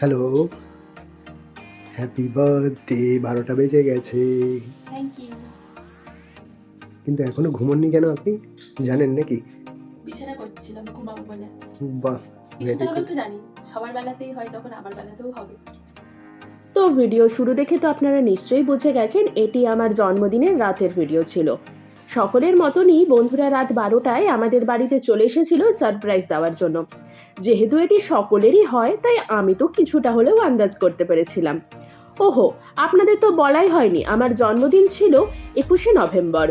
Hello happy birthday বারোটা বেজে গেছে। কিন্তু এখনও ঘুমননি কেন আপনি? জানেন নাকি? বিছানা করছিলাম ঘুমাবো বলে। বাহ বিছানা জানি সবার বেলাতেই হয় যখন আমার বেলাতেও হবে। তো ভিডিও শুরু দেখে তো আপনারা নিশ্চয়ই বুঝে গেছেন এটি আমার জন্মদিনের রাতের ভিডিও ছিল। সকলের মতনই বন্ধুরা রাত বারোটায় আমাদের বাড়িতে চলে এসেছিল সারপ্রাইজ দেওয়ার জন্য। যেহেতু এটি সকলেরই হয়, তাই আমি তো কিছুটা হলেও আন্দাজ করতে পেরেছিলাম। ওহো, আপনাদের তো বলাই হয়নি, আমার জন্মদিন ছিল একুশে নভেম্বর।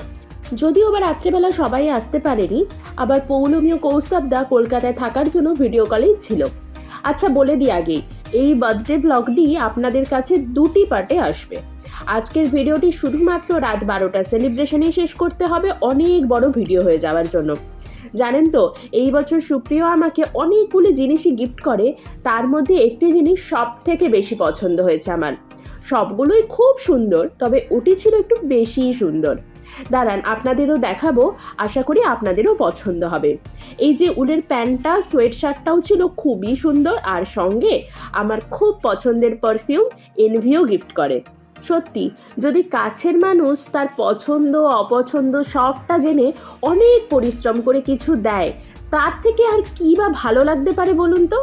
যদিও বা রাত্রেবেলা সবাই আসতে পারেনি, আবার পৌলমী ও কৌস্তবদা কলকাতায় থাকার জন্য ভিডিও কলেই ছিল। আচ্ছা বলে দিই আগেই এই বার্থডে ব্লগটি আপনাদের কাছে দুটি পার্টে আসবে। আজকের ভিডিওটি শুধুমাত্র রাত বারোটা সেলিব্রেশনেই শেষ করতে হবে, অনেক বড় ভিডিও হয়ে যাওয়ার জন্য। জানেন তো, এই বছর সুপ্রিয় আমাকে অনেকগুলি জিনিসই গিফট করে, তার মধ্যে একটি জিনিস সব থেকে বেশি পছন্দ হয়েছে আমার। সবগুলোই খুব সুন্দর, তবে ওটি ছিল একটু বেশিই সুন্দর। দাঁড়ান, আপনাদেরও দেখাবো, আশা করি আপনাদেরও পছন্দ হবে। এই যে উলের প্যান্টটা সোয়েট শার্টটাও ছিল খুবই সুন্দর, আর সঙ্গে আমার খুব পছন্দের পারফিউম এনভিও গিফট করে। সত্যি, যদি কাছের মানুষ তার পছন্দ, অপছন্দ সবটা জেনে অনেক পরিশ্রম করে কিছু দেয়, তার থেকে আর কী বা ভালো লাগতে পারে বলুন তো?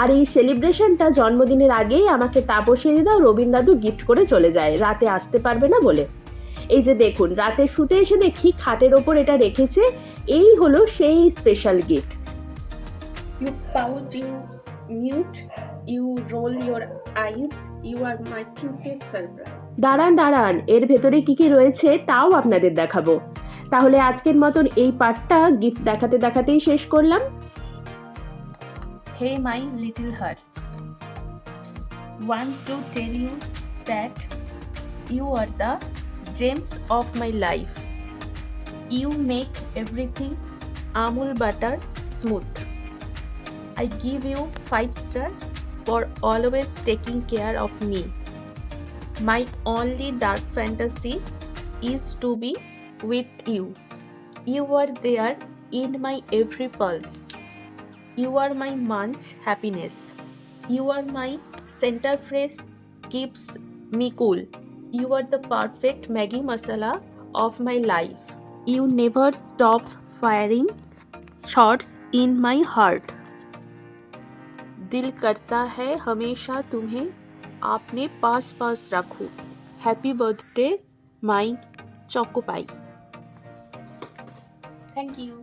আর এই সেলিব্রেশনটা জন্মদিনের আগেই আমাকে তাপসী দিদা ও রবীন দাদু গিফট করে চলে যায়, রাতে আসতে পারবে না বলে। এই যে দেখুন রাতে শুতে এসে দেখি খাটের ওপর এটা রেখেছে এই হলো সেই special gift you pout, you mute you roll your eyes. You are my cutest surprise. দাঁড়ান দাঁড়ান এর ভেতরে কি কি রয়েছে তাও আপনাদের দেখাবো তাহলে আজকের মতন এই পার্টটা গিফট দেখাতে দেখাতেই শেষ করলাম hey my little hearts Want to tell you that you are the gems of my life. You make everything amul butter smooth. I give you five star for always taking care of me. My only dark fantasy is to be with you. You are there in my every pulse. You are my munch happiness. You are my center fresh keeps me cool. You are the perfect Maggie masala of my life. You never stop firing shots in my heart. दिल करता है हमेशा तुम्हें आपने पास पास रखूँ happy birthday my choco pie thank you